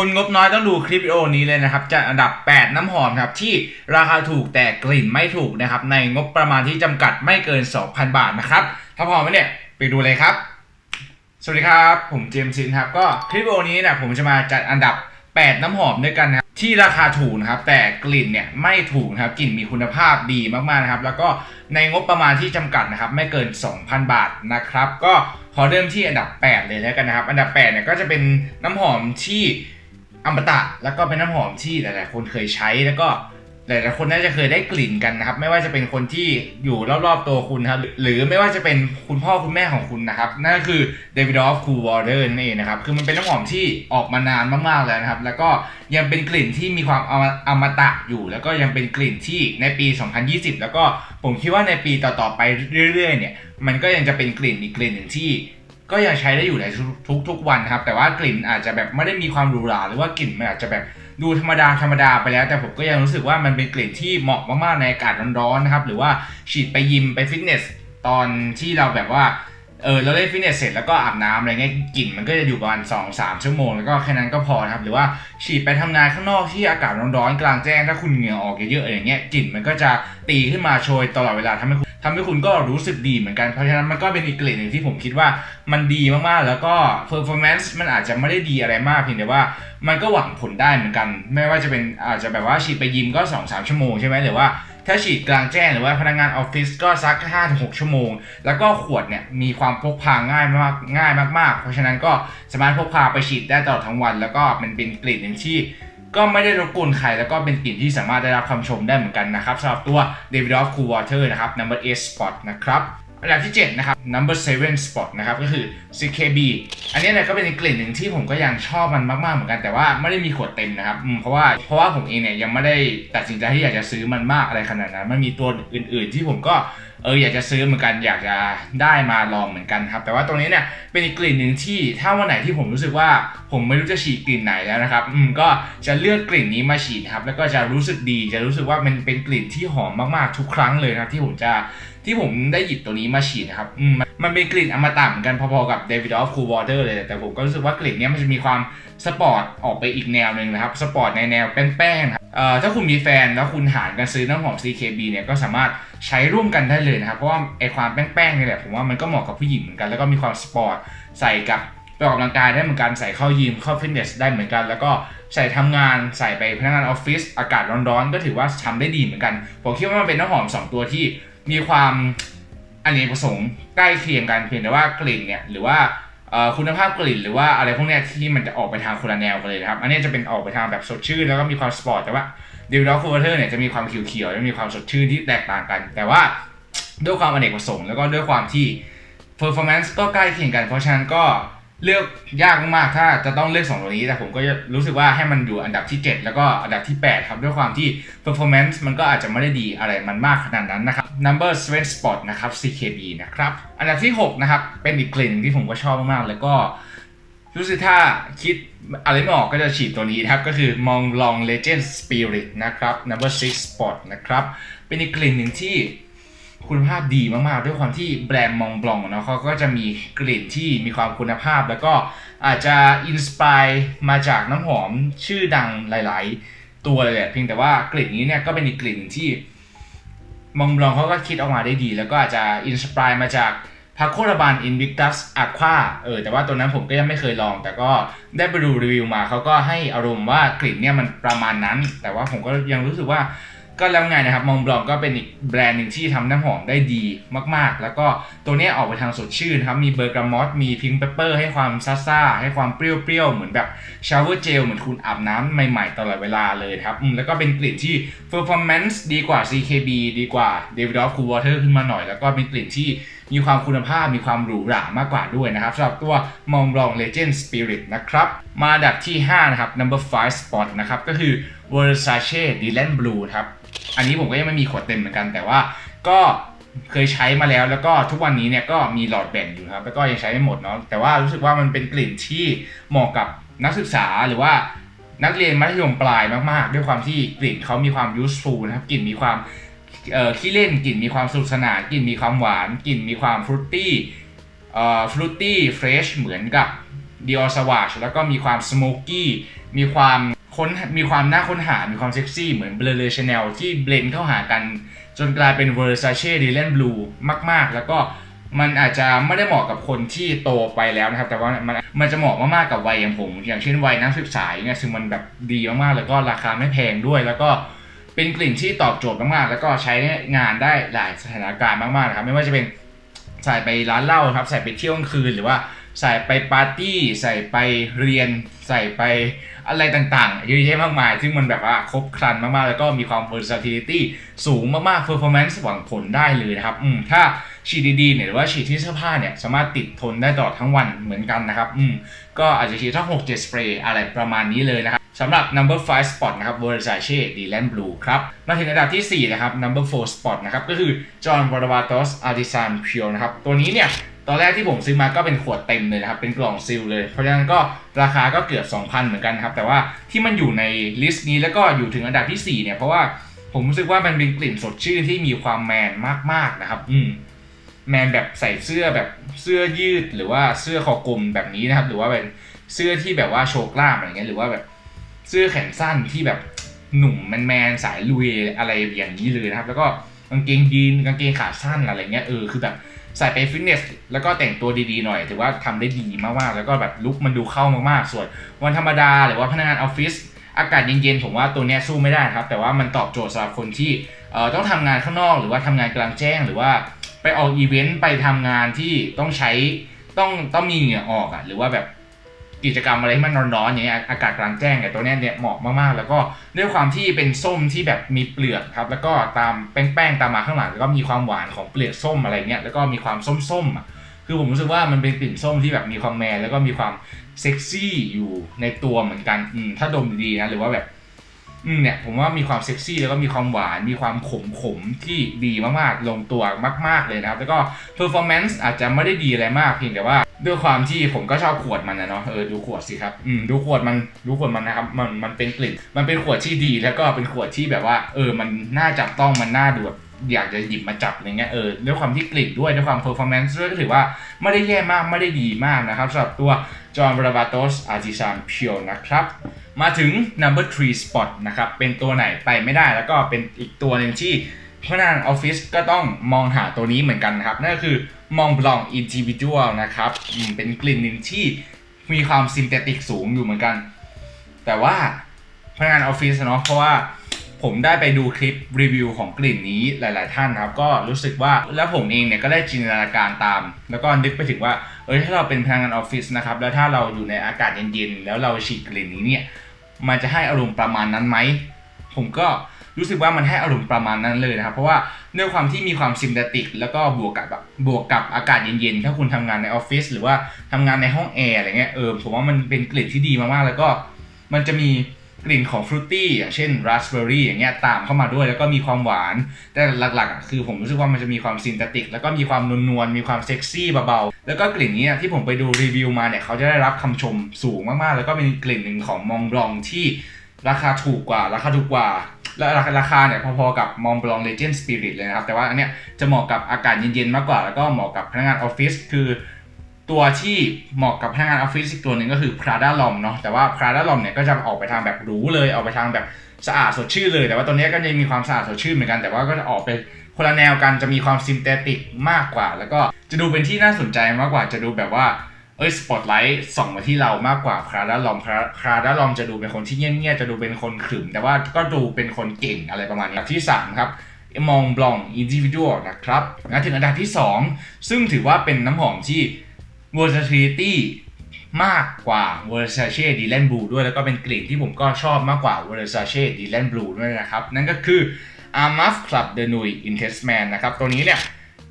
คนงบน้อยต้องดูคลิปวิดีโอนี้เลยนะครับจัดอันดับ 8 น้ำหอมครับที่ราคาถูกแต่กลิ่นไม่ถูกนะครับในงบประมาณที่จำกัดไม่เกิน 2,000 บาทนะครับถ้าพร้อมไหมเนี่ยไปดูเลยครับ สวัสดีครับ ผมเจมส์ซินครับก็คลิปวิดีโอนี้นี่ยผมจะมาจัดอันดับ 8 น้ำหอมด้วยกันนะที่ราคาถูกนะครับแต่กลิ่นเนี่ยไม่ถูกนะครับกลิ่นมีคุณภาพดีมากๆนะครับแล้วก็ในงบประมาณที่จำกัดนะครับไม่เกิน 2,000 บาทนะครับก็ขอเริ่มที่อันดับ 8 เลยแล้วกันนะครับ อันดับ8เนี่ยก็จะเป็นน้ำหอมที่ อมตะแล้วก็เป็นน้ำหอมที่หลาย ๆ คนเคยใช้แล้วก็หลายๆคนน่าจะเคยได้กลิ่นกันนะครับ ไม่ว่าจะเป็นคนที่อยู่รอบ ๆ ตัวคุณครับ หรือไม่ว่าจะเป็นคุณพ่อคุณแม่ของคุณนะครับ นั่นก็คือ David of Cool Water นั่นเองนะครับ คือมันเป็นน้ำหอมที่ออกมานานมาก ๆ แล้วนะครับ แล้วก็ยังเป็นกลิ่นที่มีความอมอมตะอยู่ แล้วก็ยังเป็นกลิ่นที่ในปี 2020 แล้วก็ผมคิดว่าในปีต่อ ๆ ไปเรื่อย ๆ เนี่ย มันก็ยังจะเป็นกลิ่นอีกกลิ่นหนึ่งที่ ก็ยังใช้ได้อยู่ในทุกทุกวันครับ แต่ว่ากลิ่นอาจจะแบบไม่ได้มีความหรูหราหรือว่ากลิ่นมันอาจจะแบบดูธรรมดาธรรมดาไปแล้ว แต่ผมก็ยังรู้สึกว่ามันเป็นกลิ่นที่เหมาะมากๆในอากาศร้อนๆนะครับ หรือว่าฉีดไปยิมไปฟิตเนสตอนที่เราแบบว่าเออเราเล่นฟิตเนสเสร็จแล้วก็อาบน้ำอะไรเงี้ยกลิ่นมันก็จะอยู่ประมาณ2 3ชั่วโมง แล้วก็แค่นั้นก็พอครับ หรือว่าฉีดไปทำงานข้างนอกที่อากาศร้อนๆกลางแจ้งถ้าคุณเหงื่อออกเยอะๆอะไรเงี้ยกลิ่นมันก็จะตีขึ้นมาโชยตลอดเวลาทำให้คุณ ทำให้คุณก็รู้สึกดีเหมือนกัน เพราะฉะนั้นมันก็เป็นอีกเกลิ่นหนึ่งที่ผมคิดว่ามันดีมากๆ แล้วก็ performance มันอาจจะไม่ได้ดีอะไรมากเพียงแต่ว่ามันก็หวังผลได้เหมือนกัน ไม่ว่าจะเป็นอาจจะแบบว่าฉีดไปยิมก็ 2-3 ชั่วโมงใช่ไหมหรือว่าถ้าฉีดกลางแจ้งหรือว่าพนักงานออฟฟิศก็สัก 5-6 ชั่วโมง แล้วก็ขวดเนี่ยมีความพกพาง่ายมากง่ายมากๆ เพราะฉะนั้นก็สามารถพกพาไปฉีดได้ตลอดทั้งวัน แล้วก็มันเป็นกลิ่นหนึ่งที่ ก็ไม่ได้รบกวนใครแล้วก็เป็นกลิ่นที่สามารถได้รับคำชมได้เหมือนกันนะครับสำหรับตัว David of Cool Water นะครับ Number 8 Spot นะครับอันดับที่ 7 นะครับ Number 7 Spot นะครับ ก็คือ CKB อันนี้เนี่ยก็เป็นกลิ่นหนึ่งที่ผมก็ยังชอบมันมาก ๆ เหมือนกัน แต่ว่าไม่ได้มีขวดเต็มนะครับเพราะว่าเพราะว่าผมเองเนี่ยยังไม่ได้ตัดสินใจที่อยากจะซื้อมันมากอะไรขนาดนั้น มันมีตัวอื่น ๆ ที่ผมก็ เอออยากจะซื้อเหมือนกันอยากจะได้มาลองเหมือนกันครับ แต่ว่าตรงนี้เนี่ยเป็นอีกกลิ่นหนึ่งที่ถ้าวันไหนที่ผมรู้สึกว่าผมไม่รู้จะฉีดกลิ่นไหนแล้วนะครับ อืมก็จะเลือกกลิ่นนี้มาฉีดครับ แล้วก็จะรู้สึกดี จะรู้สึกว่ามันเป็นกลิ่นที่หอมมากๆทุกครั้งเลยนะครับที่ผมจะที่ผมได้หยิบตัวนี้มาฉีดนะครับอืมมันมันเป็นกลิ่นอมตะเหมือนกันพอๆกับ David of Cool Water เลย แต่ผมก็รู้สึกว่ากลิ่นนี้มันจะมีความสปอร์ตออกไปอีกแนวหนึ่งนะครับ สปอร์ตในแนวแป้งๆครับถ้าคุณมีแฟนแล้วคุณหารกันซื้อน้ำหอม CKB เนี่ยก็สามารถใช้ร่วมกันได้เลยนะครับ เพราะว่าไอความแป้งๆนี่แหละผมว่ามันก็เหมาะกับผู้หญิงเหมือนกัน แล้วก็มีความสปอร์ตใส่กับไปออกกำลังกายได้เหมือนกันใส่เข้ายิมเข้าฟิตเนสได้เหมือนกัน แล้วก็ใส่ทำงานใส่ไปพนักงานออฟฟิศอากาศร้อนๆ ก็ถือว่าทำได้ดีเหมือนกัน ผมคิดว่ามันเป็นน้ำหอมสองตัวที่มีความอันนี้ประสงค์ใกล้เคียงกันเพียงแต่ว่ากลิ่นเนี่ยหรือว่า คุณภาพกลิ่นหรือว่าอะไรพวกนี้ที่มันจะออกไปทางคนละแนวกันเลยนะครับอันนี้จะเป็นออกไปทางแบบสดชื่นแล้วก็มีความสปอร์ตแต่ว่าดิวดอคูเวอร์เทอร์เนี่ยจะมีความเขียวๆและมีความสดชื่นที่แตกต่างกัน แต่ว่าด้วยความอเนกประสงค์แล้วก็ด้วยความที่ performance ก็ใกล้เคียงกันเพราะฉะนั้นก็ เลือกยากมากถ้าจะต้องเลือกสองตัวนี้ แต่ผมก็รู้สึกว่าให้มันอยู่อันดับที่ 7 แล้วก็อันดับที่ 8 ครับด้วยความที่ performance มันก็อาจจะไม่ได้ดีอะไรมันมากขนาดนั้นนะครับ number seven spot นะครับ CKB นะครับ อันดับที่ 6 นะครับ เป็นอีกกลิ่นหนึ่งที่ผมก็ชอบมากๆ แล้วก็รู้สึกถ้าคิดอะไรไม่ออกก็จะฉีดตัวนี้นะครับ ก็คือมองลอง Legend Spirit นะครับ number six spot นะครับ เป็นอีกกลิ่นหนึ่งที่ คุณภาพดีมากๆ ด้วยความที่แบรนด์มองบลองเนาะเขาก็จะมีกลิ่นที่มีความคุณภาพ แล้วก็อาจจะอินสปายมาจากน้ำหอมชื่อดังหลาย ๆ ตัวเลยแหละเพียงแต่ว่ากลิ่นนี้เนี่ยก็เป็นอีกกลิ่นที่มองบลองเขาก็คิดออกมาได้ดี แล้วก็อาจจะอินสปายมาจากพาโคราบานอินวิกตัสอะควาเออแต่ว่าตัวนั้นผมก็ยังไม่เคยลอง แต่ก็ได้ไปดูรีวิวมาเขาก็ให้อารมณ์ว่ากลิ่นเนี่ยมันประมาณนั้น แต่ว่าผมก็ยังรู้สึกว่า ก็แล้วไงนะครับมองบลองก็เป็นอีกแบรนด์หนึ่งที่ทำน้ำหอมได้ดีมากๆ แล้วก็ตัวนี้ออกไปทางสดชื่นครับมีเบอร์กามอสมีพิงค์เปเปอร์ให้ความซ่าๆให้ความเปรี้ยวๆ เหมือนแบบชาวเวอร์เจลเหมือนคุณอาบน้ำใหม่ๆ ตลอดเวลาเลยครับแล้วก็เป็นกลิ่นที่ performance ดีกว่า CKB ดีกว่า David of Cool Water ขึ้นมาหน่อย แล้วก็เป็นกลิ่นที่มีความคุณภาพมีความหรูหรามากกว่าด้วยนะครับสำหรับตัวมองบลอง Legend Spirit นะครับ มาดับที่ 5 นะครับ number 5 spot นะครับ ก็คือ Versace Dylan Blue ครับ อันนี้ผมก็ยังไม่มีขวดเต็มเหมือนกัน แต่ว่าก็เคยใช้มาแล้วแล้วก็ทุกวันนี้เนี่ยก็มีหลอดแบ่งอยู่ครับแล้วก็ยังใช้ไม่หมดเนาะแต่ว่ารู้สึกว่ามันเป็นกลิ่นที่เหมาะกับนักศึกษาหรือว่านักเรียนมัธยมปลายมากๆ ด้วยความที่กลิ่นเขามีความ useful นะครับกลิ่นมีความเอ่อขี้เล่นกลิ่นมีความสนุกสนานกลิ่นมีความหวานกลิ่นมีความฟรุตตี้เอ่อฟรุตตี้เฟรชเหมือนกับ Dior Sauvage แล้วก็มีความ smoky มีความ ค้นมีความน่าค้นหา มีความเซ็กซี่เหมือน Bleu de Chanel ที่เบลนเข้าหากัน จนกลายเป็น Versace Dylan Blue มาก ๆ แล้วก็มันอาจจะไม่ได้เหมาะกับคนที่โตไปแล้วนะครับ แต่ว่ามันมันจะเหมาะมากๆกับวัยอย่างผม อย่างเช่นวัยนักศึกษายเงี้ยซึ่งมันแบบดีมากๆ แล้วก็ราคาไม่แพงด้วย แล้วก็เป็นกลิ่นที่ตอบโจทย์มากๆ แล้วก็ใช้งานได้หลายสถานการณ์มากๆนะครับ ไม่ว่าจะเป็นใส่ไปร้านเหล้าครับ ใส่ไปเที่ยวกลางคืนหรือว่า ใส่ไปปาร์ตี้ ใส่ไปเรียน ใส่ไปอะไรต่างๆเยอะแยะมากมาย ซึ่งมันแบบว่าครบครันมากๆ แล้วก็มีความ versatility สูงมากๆ performance หวังผลได้เลยนะครับอืมถ้าฉีดดีๆเนี่ยหรือว่าฉีดที่เสื้อผ้าเนี่ยสามารถติดทนได้ตลอดทั้งวันเหมือนกันนะครับอืมก็อาจจะฉีดทั้ง6 7สเปรย์อะไรประมาณนี้เลยนะครับสำหรับ number 5 spot นะครับ Versace Dylan Blue ครับมาถึงอันดับที่ 4 นะครับ number 4 spot นะครับก็คือ John Varvatos Artisan Pure นะครับตัวนี้เนี่ย ตอนแรกที่ผมซื้อมาก็เป็นขวดเต็มเลยนะครับเป็นกล่องซิลเลย เพราะฉะนั้นก็ราคาก็เกือบ 2,000 เหมือนกันครับแต่ว่าที่มันอยู่ในลิสต์นี้แล้วก็อยู่ถึงอันดับที่ 4 เนี่ยเพราะว่าผมรู้สึกว่ามันเป็นกลิ่นสดชื่นที่มีความแมนมากๆนะครับ อืมแมนแบบใส่เสื้อแบบเสื้อยืดหรือว่าเสื้อคอกลมแบบนี้นะครับ หรือว่าเป็นเสื้อที่แบบว่าโชว์กล้ามอะไรเงี้ยหรือว่าแบบเสื้อแขนสั้นที่แบบหนุ่มแมนแมนๆสายลุยอะไรอย่างนี้เลยนะครับ แล้วก็กางเกงยีนกางเกงขาสั้นอะไรเงี้ยเออคือแบบ ใส่ไปฟิตเนสแล้วก็แต่งตัวดีๆหน่อย ถือว่าทำได้ดีมากๆ แล้วก็แบบลุคมันดูเข้ามากๆ ส่วนวันธรรมดาหรือว่าพนักงานออฟฟิศอากาศเย็นๆ ผมว่าตัวนี้สู้ไม่ได้ครับ แต่ว่ามันตอบโจทย์สำหรับคนที่เอ่อต้องทำงานข้างนอก หรือว่าทำงานกลางแจ้ง หรือว่าไปออกอีเวนต์ไปทำงานที่ต้องใช้ต้องต้องมีเหงื่อออกอะหรือว่าแบบ กิจกรรมอะไรที่มันร้อนๆอย่างเงี้ยอากาศกลางแจ้งเนี่ยตัวเนี้ยเนี่ยเหมาะมากๆ แล้วก็ด้วยความที่เป็นส้มที่แบบมีเปลือกครับ แล้วก็ตามแป้งๆตามมาข้างหลังแล้วก็มีความหวานของเปลือกส้มอะไรเงี้ยแล้วก็มีความส้มๆอะคือผมรู้สึกว่ามันเป็นกลิ่นส้มที่แบบมีความแมนแล้วก็มีความเซ็กซี่อยู่ในตัวเหมือนกันอืมถ้าดมดีๆนะหรือว่าแบบอืมเนี่ยผมว่ามีความเซ็กซี่แล้วก็มีความหวานมีความขมขมๆที่ดีมากๆ ลงตัวมาก ๆเลยนะครับ แล้วก็เพอร์ฟอร์แมนซ์อาจจะไม่ได้ดีอะไรมากเพียงแต่ว่า ด้วยความที่ผมก็ชอบขวดมันนะเนาะเออดูขวดสิครับอืมดูขวดมันดูขวดมันนะครับมันมันเป็นกลิ่น มันเป็นขวดที่ดีแล้วก็เป็นขวดที่แบบว่า เออ มันน่าจับต้องมันน่าดูแบบอยากจะหยิบมาจับอะไรเงี้ยเออด้วยความที่กลิ่นด้วยด้วยความเพอร์ฟอร์แมนซ์ด้วยก็ถือว่าไม่ได้แย่มากไม่ได้ดีมากนะครับสำหรับตัว John b r a v a t o s Artisan Pure นะครับ มาถึง number 3 spot นะครับ เป็นตัวไหนไปไม่ได้แล้วก็เป็นอีกตัวหนึ่งที่ พนักงานออฟฟิศก็ต้องมองหาตัวนี้เหมือนกันนะครับ นั่นก็คือ Mont Blanc Individual นะครับเป็นกลิ่นหนึ่งที่มีความซินเทติกสูงอยู่เหมือนกัน แต่ว่าพนักงานออฟฟิศเนาะเพราะว่าผมได้ไปดูคลิปรีวิวของกลิ่นนี้หลาย ๆ ท่านครับ ก็รู้สึกว่าแล้วผมเองเนี่ยก็ได้จินตนาการตาม แล้วก็นึกไปถึงว่าเอ้ยถ้าเราเป็นพนักงานออฟฟิศนะครับแล้วถ้าเราอยู่ในอากาศเย็น ๆ แล้วเราฉีดกลิ่นนี้เนี่ยมันจะให้อารมณ์ประมาณนั้นไหมผมก็ รู้สึกว่ามันให้อารมณ์ประมาณนั้นเลยนะครับ เพราะว่าด้วยความที่มีความซิมเทติก แล้วก็บวกกับแบบบวกกับอากาศเย็นๆ ถ้าคุณทำงานในออฟฟิศหรือว่าทำงานในห้องแอร์อะไรเงี้ยเออผมว่ามันเป็นกลิ่นที่ดีมากๆแล้วก็มันจะมีกลิ่นของฟรุตตี้อย่างเช่นราสเบอร์รี่อย่างเงี้ยตามเข้ามาด้วย แล้วก็มีความหวาน แต่หลักๆอะคือผมรู้สึกว่ามันจะมีความซินเทติก แล้วก็มีความนวลๆมีความเซ็กซี่เบาๆ แล้วก็กลิ่นนี้ที่ผมไปดูรีวิวมาเนี่ยเขาจะได้รับคำชมสูงมากๆ แล้วก็เป็นกลิ่นหนึ่งของมองบลองที่ ราคาถูกกว่า ราคาถูกกว่า และราคาราคาเนี่ยพอๆกับมองบลองเลเจนด์สปิริตเลยนะครับ แต่ว่าอันเนี้ยจะเหมาะกับอากาศเย็นๆมากกว่า แล้วก็เหมาะกับพนักงานออฟฟิศคือตัวที่เหมาะกับพนักงานออฟฟิศอีกตัวหนึ่งก็คือ Prada Lom เนาะแต่ว่า Prada Lom เนี่ยก็จะออกไปทางแบบหรูเลยออกไปทางแบบสะอาดสดชื่นเลย แต่ว่าตัวเนี้ยก็จะมีความสะอาดสดชื่นเหมือนกันแต่ว่าก็จะออกไปคนละแนวกันจะมีความซินเทติกมากกว่า แล้วก็จะดูเป็นที่น่าสนใจมากกว่าจะดูแบบว่า เอ้ยสปอตไลท์ส่องมาที่เรามากกว่าคราดาลอมคราดาลอมจะดูเป็นคนที่เงียบๆจะดูเป็นคนขรึม แต่ว่าก็ดูเป็นคนเก่งอะไรประมาณนี้ที่ 3 ครับมองบลองอินดิวิ u a l นะครับมาถึงอันดับที่ 2 ซึ่งถือว่าเป็นน้ำหอมที่ versatility มากกว่า Versace Dylan Blue ด้วยแล้วก็เป็นกลิ่นที่ผมก็ชอบมากกว่า Versace Dylan Blue ด้วยนะครับ นั่นก็คือ Armaf Club de Nuit Intestman นะครับ ตัวนี้เนี่ย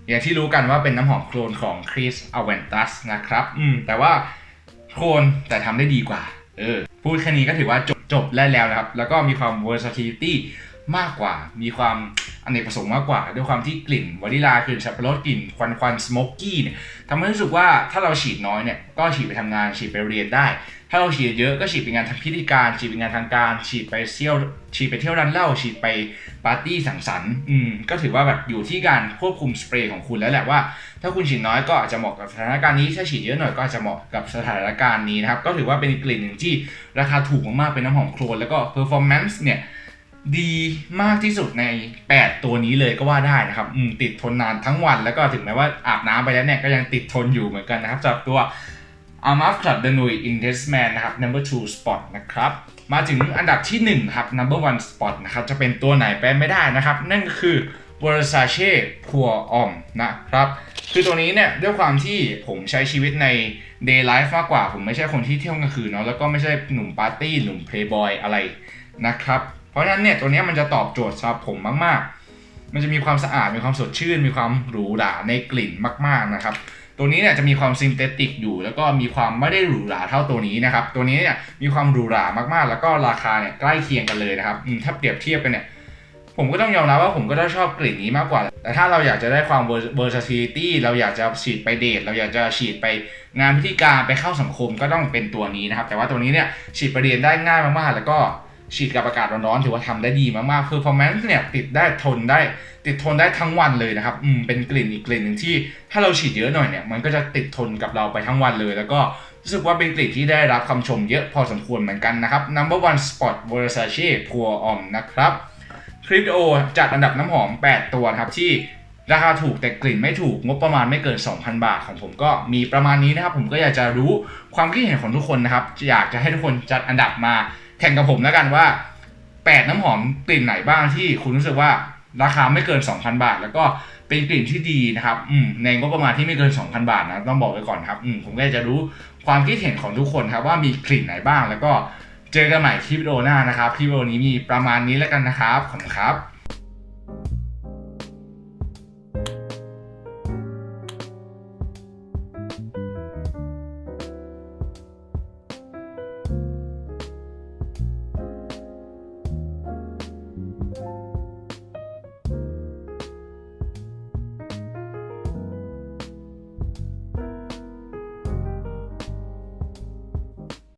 อย่างที่รู้กันว่าเป็นน้ำหอมโคลนของ Chris Aventus นะครับ อืม แต่ว่าโคลนแต่ทำได้ดีกว่า เออ พูดแค่นี้ก็ถือว่าจบจบได้แล้วนะครับ แล้วก็มีความ versatility มากกว่า มีความอเนกประสงค์มากกว่า ด้วยความที่กลิ่นวานิลากลิ่นสับปะรดกลิ่นควันควันสโมกกี้เนี่ยทำให้รู้สึกว่าถ้าเราฉีดน้อยเนี่ยก็ฉีดไปทำงานฉีดไปเรียนได้ ถ้าเราฉีดเยอะก็ฉีดไปงานทางพิธีการ ฉีดไปงานทางการ ฉีดไปเที่ยวฉีดไปเที่ยวร้านเหล้าฉีดไปปาร์ตี้สังสรรค์อืมก็ถือว่าแบบอยู่ที่การควบคุมสเปรย์ของคุณแล้วแหละว่า ถ้าคุณฉีดน้อยก็อาจจะเหมาะกับสถานการณ์นี้ถ้าฉีดเยอะหน่อยก็อาจจะเหมาะกับสถานการณ์นี้นะครับก็ถือว่าเป็นกลิ่นหนึ่งที่ราคาถูกมากๆเป็นน้ำหอมโคลนแล้วก็ performance เนี่ย ดีมากที่สุดใน 8 ตัวนี้เลยก็ว่าได้นะครับอืมติดทนนานทั้งวันแล้วก็ถึงแม้ว่าอาบน้ำไปแล้วเนี่ยก็ยังติดทนอยู่เหมือนกันนะครับสำหรับตัว Arm of Club The Nui Intestman นะครับ number 2 spot นะครับ มาถึงอันดับที่ 1 ครับ number 1 spot นะครับ จะเป็นตัวไหนไปไม่ได้นะครับ นั่นคือ Versace Pour o m นะครับ คือตัวนี้เนี่ยด้วยความที่ผมใช้ชีวิตใน day life มากกว่า ผมไม่ใช่คนที่เที่ยวกลางคืนเนาะแล้วก็ไม่ใช่หนุ่มปาร์ตี้ หนุ่ม playboy อะไรนะครับ ราะฉะนั้นเนี่ยตัวนี้มันจะตอบโจทย์สำหรับผมมากๆ มันจะมีความสะอาด มีความสดชื่น มีความหรูหราในกลิ่นมากๆนะครับ ตัวนี้เนี่ยจะมีความซินเทติกอยู่ แล้วก็มีความไม่ได้หรูหราเท่าตัวนี้นะครับ ตัวนี้เนี่ยมีความหรูหรามากๆ แล้วก็ราคาเนี่ยใกล้เคียงกันเลยนะครับถ้าเปรียบเทียบกันเนี่ยผมก็ต้องยอมรับว่าผมก็ได้ชอบกลิ่นนี้มากกว่า แต่ถ้าเราอยากจะได้ความ versatility เราอยากจะฉีดไปเดท เราอยากจะฉีดไปงานพิธีการไปเข้าสังคมก็ต้องเป็นตัวนี้นะครับ แต่ว่าตัวนี้เนี่ยฉีดไปเรียนได้ง่ายมากๆ แล้วก็ ฉีดกับอากาศร้อนๆถือว่าทำได้ดีมากๆ performance เนี่ยติดได้ทนได้ ติดทนได้ทั้งวันเลยนะครับอืมเป็นกลิ่นอีกกลิ่นหนึ่งที่ถ้าเราฉีดเยอะหน่อยเนี่ยมันก็จะติดทนกับเราไปทั้งวันเลย แล้วก็รู้สึกว่าเป็นกลิ่นที่ได้รับคำชมเยอะพอสมควรเหมือนกันนะครับ number one spot Versace Pour Homme นะครับคริปโอจัดอันดับน้ำหอม 8 ตัวครับที่ราคาถูกแต่กลิ่นไม่ถูกงบประมาณไม่เกิน 2,000 บาทของผมก็มีประมาณนี้นะครับ ผมก็อยากจะรู้ความคิดเห็นของทุกคนนะครับ อยากจะให้ทุกคนจัดอันดับมา แข่งกับผมแล้วกันว่า 8 น้ำหอมกลิ่นไหนบ้างที่คุณรู้สึกว่าราคาไม่เกิน 2,000 บาท แล้วก็เป็นกลิ่นที่ดีนะครับอืมในงบประมาณที่ไม่เกิน 2,000 บาทนะต้องบอกไว้ก่อนครับอืมผมก็จะรู้ความคิดเห็นของทุกคนครับว่ามีกลิ่นไหนบ้าง แล้วก็เจอกันใหม่คลิปวิดีโอหน้านะครับคลิปวิดีโอนี้มีประมาณนี้แล้วกันนะครับขอบคุณครับ